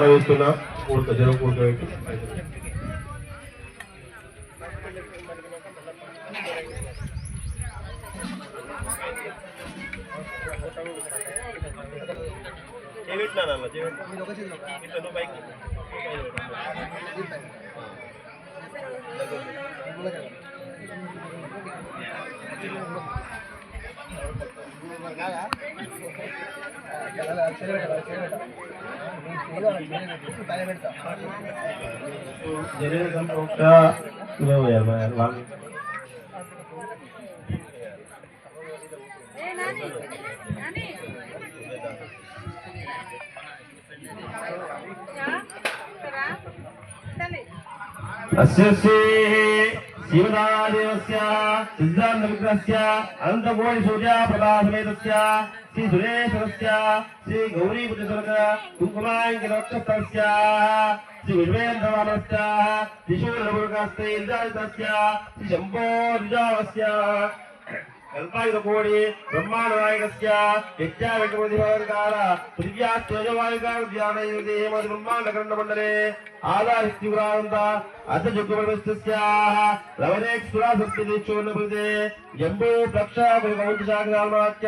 వేస్తున్నా కూడత జరుగు కూడత ఏ నాని నాని శ్రీ శివదాదేవస్య సిద్ధాంతమిత్రస్య అనంతకోటి సూర్య శ్రీ సురేశ్వరస్య శ్రీ గౌరీపుత్రస్య కుంకుమాంకిరక్షస్తస్య శ్రీ విశ్వేంద్రవానస్య ఇంద్రాజితస్య శ్రీ ಕಲ್ಪಾಯುಧಕೋಡಿ ಬ್ರಹ್ಮಾಂಡನಾಯಕಸ್ಯ ಯಜ್ಞಾವೆಂಕಟಪತಿಭಾವಕಾಲ ತುಲ್ಯಾತ್ಮಜವಾಯುಕಾಲಧ್ಯಾನಯುಧಿ ಮದ್ ಬ್ರಹ್ಮಾಂಡಕರ್ಣಮಂಡಲೆ ಆಧಾರಿತ್ಯುಗ್ರಾನಂದ ಅರ್ಧಜುಗ್ಗಮನಸ್ಯಾಹ ಲವನೇಕ್ಷುರಾಸಕ್ತಿಚೂರ್ಣಪುರಿದೆ ಎಂಬೂ ಪ್ರಕ್ಷಾಪುರಿ ಕೌಂಚಶಾಖ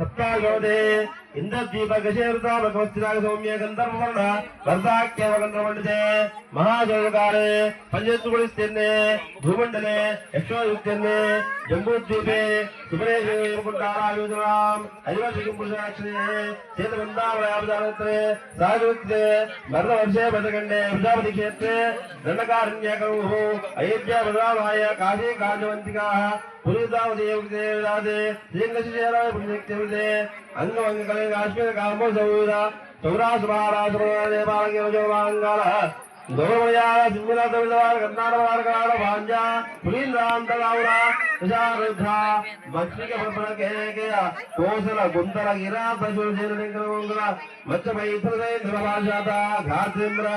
ಸಪ್ತಾಗೋದೇ సప్తాయోదే ఇంద్రదీపగశేరుతామకవస్థిరాగ సౌమ్య గంధర్వవర్ణ వర్ధాఖ్యవ గంధర్వండితే మహాజోగకాలే పంచత్తుగుడిస్తేన్నే భూమండలే యక్షోయుక్తేన్నే జంబూద్వీపే సుపరేకుంటారాయోజనాం హరివర్షికం పురుషాక్షరే చేతబంధావయాపదానత్రే సాగృత్రే మరణవర్షే బదకండే ప్రజాపతి క్షేత్రే దండకారణ్యకౌః అయోధ్యా ప్రధానాయ కాశీ కాంచవంతికాः పురీతావదేవదే శ్రీకృష్ణేరాయ అంగమంగళే काश्मीरकार्मो सौदा चौरासुभारासुरदेवालङ्गमजोमाङ्गलः भांजा पुलिन रांत गावरा विशारुद्धा मछली के फपड़ा कह गया कोसला, गुंतला, गिरा तजुर जेल निकलोंगला मच्छ भाई इधर गए धर्माजाता घाट इंद्रा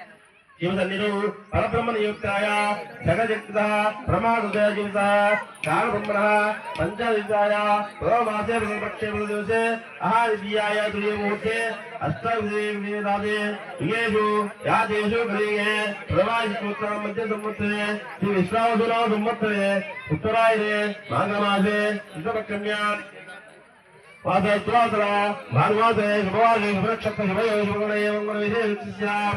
ప్రదేశే కృష్ణా గోదావరి ఉద్దేశే వివాదే కళ్యాణ మండపే జీవసన్నిధు పరబ్రహ్మ నియుక్తాయ జగజక్త ప్రమాదయ జీవిత కాలబ్రహ్మణ పంచవిద్యాయ ప్రమాసే పక్షే దివసే అహాదివ్యాయ తుల్యమూర్తే అష్టావిధాదే యుగేషు యాదేషు కలిగే ప్రమాదిస్తోత్రం మధ్య సంవత్సరే శ్రీ విశ్వావసురావు సంవత్సరే ఉత్తరాయణే మాఘమాసే శుద్ధపక్షమ్యాం వాసత్వాసర భానువాసే శుభవాసే శుభనక్షత్ర శుభయో శుభగణయ మంగళ విశేషస్యాం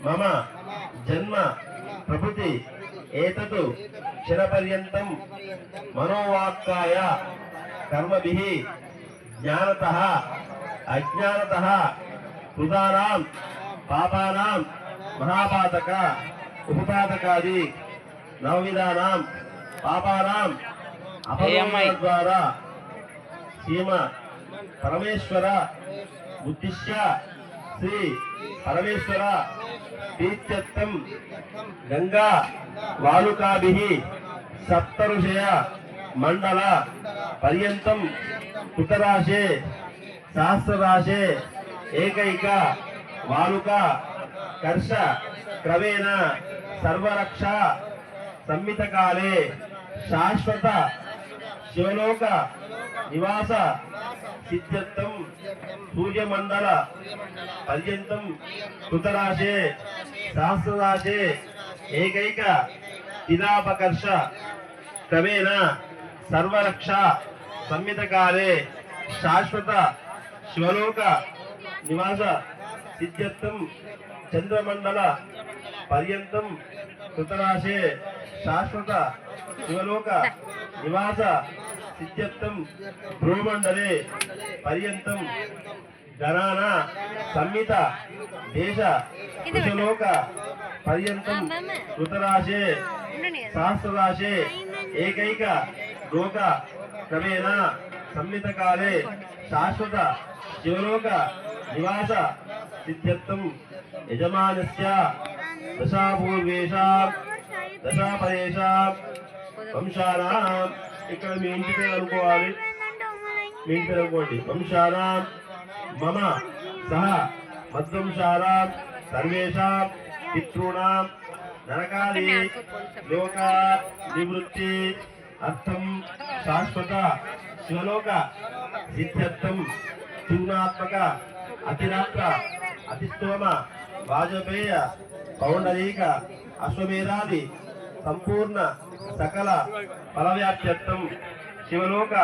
మమ జన్మ ప్రభుతి ఏతత్ క్షణపర్యంతం మనోవాక్కాయ కర్మభిః జ్ఞానతః అజ్ఞానతః కృతానాం పాపానాం మహాపాతక ఉపపాతకాది నవవిధానాం పాపానాం అపరాధ ద్వారా సీమ పరమేశ్వర ఉద్దిశ్య శ్రీ పరమేశ్వర తీర్థత్వం గంగా వాలుకాభి సప్తఋషయ మండల పర్యంతం కృతరాశే సహస్రరాశే ఏకైక వాలుక కర్ష క్రమేణ సర్వరక్ష సంహితకాలే శాశ్వత శివలోక నివాస సిద్ధ్యర్థం సూర్యమండల పర్యంతం కృతరాశే సహస్రరాశే ఏకైక తిలాపకర్ష క్రమేణ సర్వరక్ష సంహితకాలే శాశ్వత శివలోక నివాస సిద్ధ్యర్థం చంద్రమండల పర్యంతం కృతరాశే శాశ్వత శివలోక నివాస సిద్ధ్యర్థం భ్రూమండలే పర్యంతం గణాన సంహిత దేశ కుశలోక పర్యంతం కృతరాశే శాస్త్రరాశే ఏకైక లోక క్రమేణ సంహితకాలే శాశ్వత శివలోక నివాస సిద్ధ్యర్థం యజమానస్య దశాపూర్వేషాం దశాపరేషాం వంశానాం. ఇక్కడ మీ ఇంటి పేరు అనుకోవాలి. మీ ఇంటి పేరు అనుకోండి. వంశానాం మమ. సహ. మద్వంశానాం సర్వేషాం. పితృణాం. నరకాది. లోక. నివృత్తి. అర్థం. శాశ్వత. శివలోక. సిద్ధ్యర్థం. తూనాత్మక అతిరాత్ర. అతిస్తోమ. వాజపేయ. పౌండరీక. అశ్వమేధాది. సంపూర్ణ. సకల ఫలవ్యాప్త్యర్థం శివలోక